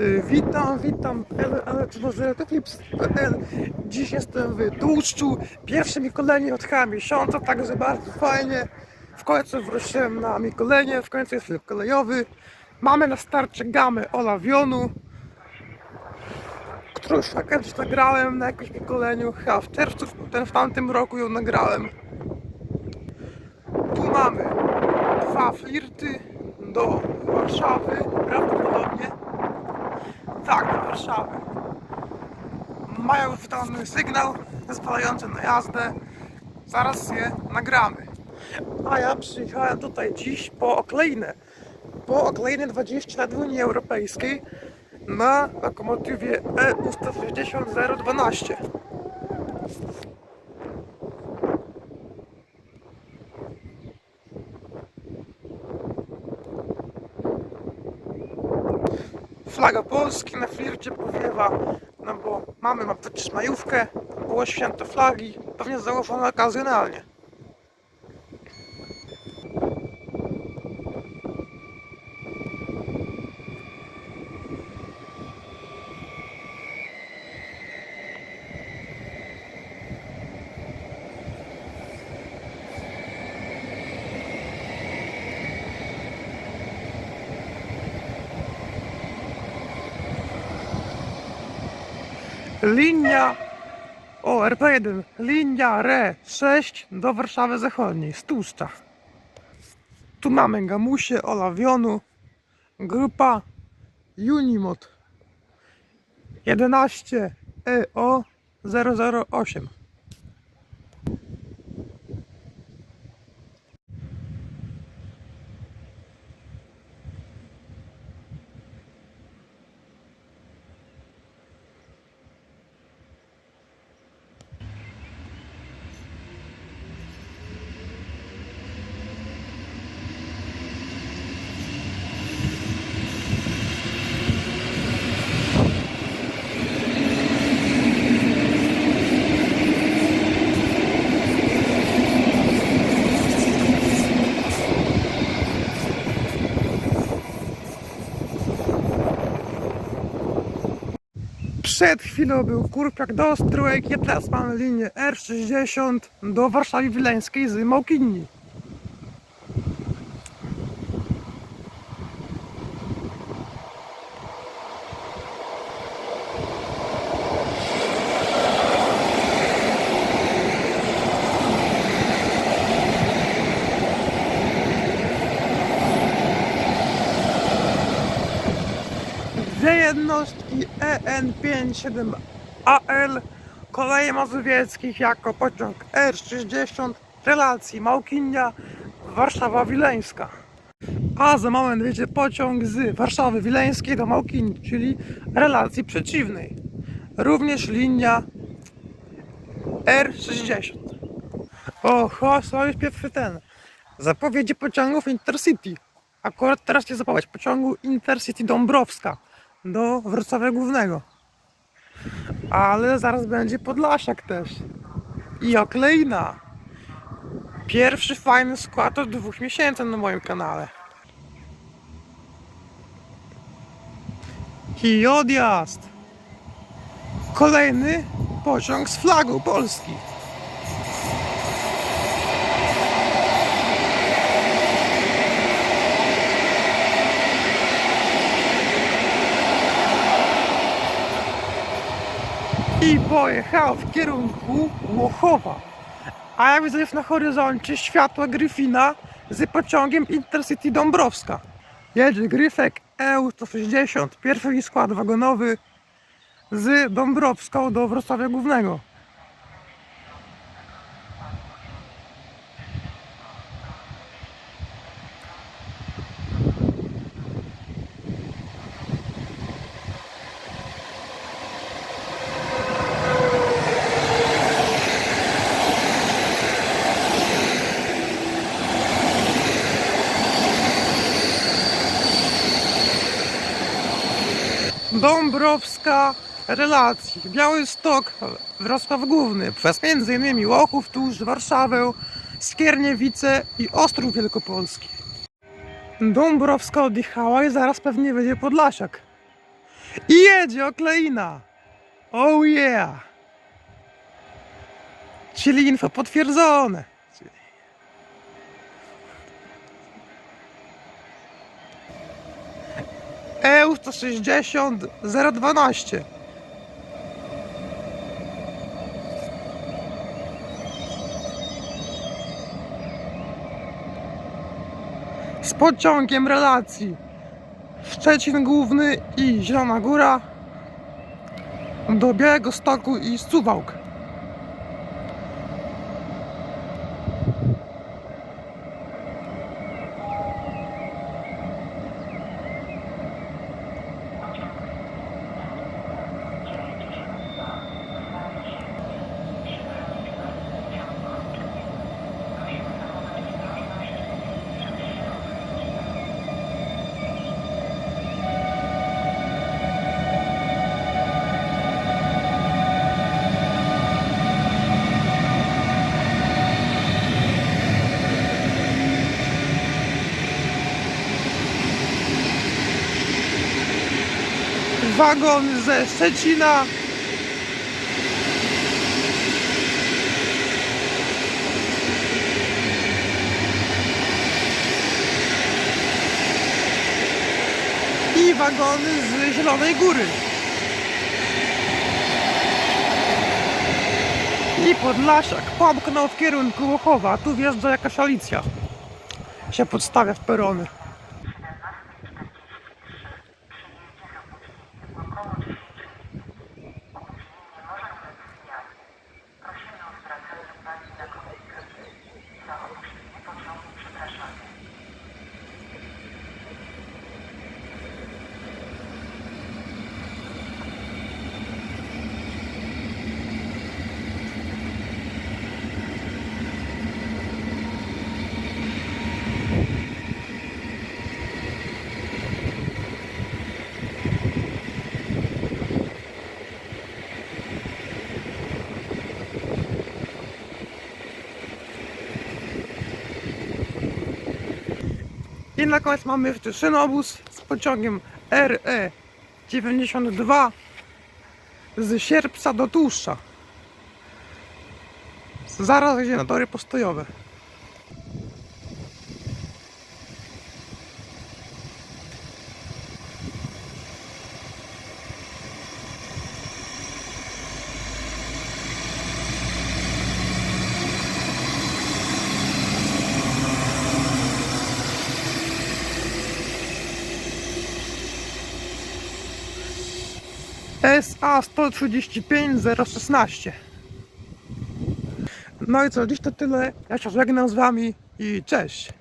Y, Witam, witam, czy może Clips.pl Dziś jestem w Tłuszczu, pierwsze Mikolenie od chyba miesiąca, także bardzo fajnie. W końcu wróciłem na Mikolenie, w końcu jest film kolejowy. Mamy na starcie gamę Olawionu, którą już kiedyś nagrałem na jakimś Mikoleniu, chyba w czerwcu, ten w tamtym roku ją nagrałem. Tu mamy dwa flirty do Warszawy, prawdopodobnie. Tak, do Warszawy. Mają już wydany sygnał zezwalający na jazdę. Zaraz je nagramy. A ja przyjechałem tutaj dziś po okleinę. Po okleinę 20 lat Unii Europejskiej na lokomotywie EU160012. Flaga Polski na flircie powiewa, no bo mamy ma przecież majówkę, było święto flagi, pewnie założone okazjonalnie. Linia o RP1, linia RE 6 do Warszawy Zachodniej, z Tłuszcza. Tu mamy Gamusie, Olawionu, grupa Unimod 11 EO 008. Przed chwilą był Kurpiak do Ostrójek, a teraz mamy linię R60 do Warszawy Wileńskiej z Małkinni. Dwie jednostki EN57AL Koleje Mazowieckich jako pociąg R60 relacji Małkinia Warszawa Wileńska. A za moment będzie pociąg z Warszawy Wileńskiej do Małkini, czyli relacji przeciwnej. Również linia R60. Oho, są już pierwszy ten. Zapowiedzi pociągów Intercity. Akurat teraz jest zapowiedź pociągu Intercity Dąbrowska do Wrocławia Głównego. Ale zaraz będzie Podlasiak też. I Oklejna. Pierwszy fajny skład od dwóch miesięcy na moim kanale. I odjazd. Kolejny pociąg z flagą Polski. I pojechał w kierunku Łochowa. A ja widzę już na horyzoncie światła Gryfina z pociągiem Intercity Dąbrowska. Jedzie Gryfek EU160, pierwszy skład wagonowy z Dąbrowską do Wrocławia Głównego. Dąbrowska relacji. Białystok, Wrocław Główny, przez m.in. Łochów, Tuż, Warszawę, Skierniewice i Ostrów Wielkopolski. Dąbrowska odjechała i zaraz pewnie będzie Podlasiak. I jedzie okleina. Oh yeah. Czyli info potwierdzone. EU 160 012. Z pociągiem relacji Szczecin Główny i Zielona Góra do Białego Stoku i Suwałk. Wagon ze Szczecina. I wagony z Zielonej Góry. I Podlasiak pomknął w kierunku Łochowa. Tu wjeżdża jakaś Alicja. Się podstawia w perony. I na koniec mamy jeszcze szynobus z pociągiem RE 92 z sierpca do tłuszcza. Zaraz idzie na tory postojowe. SA 135 016 No i co, dziś to tyle. Ja się żegnam z wami i cześć.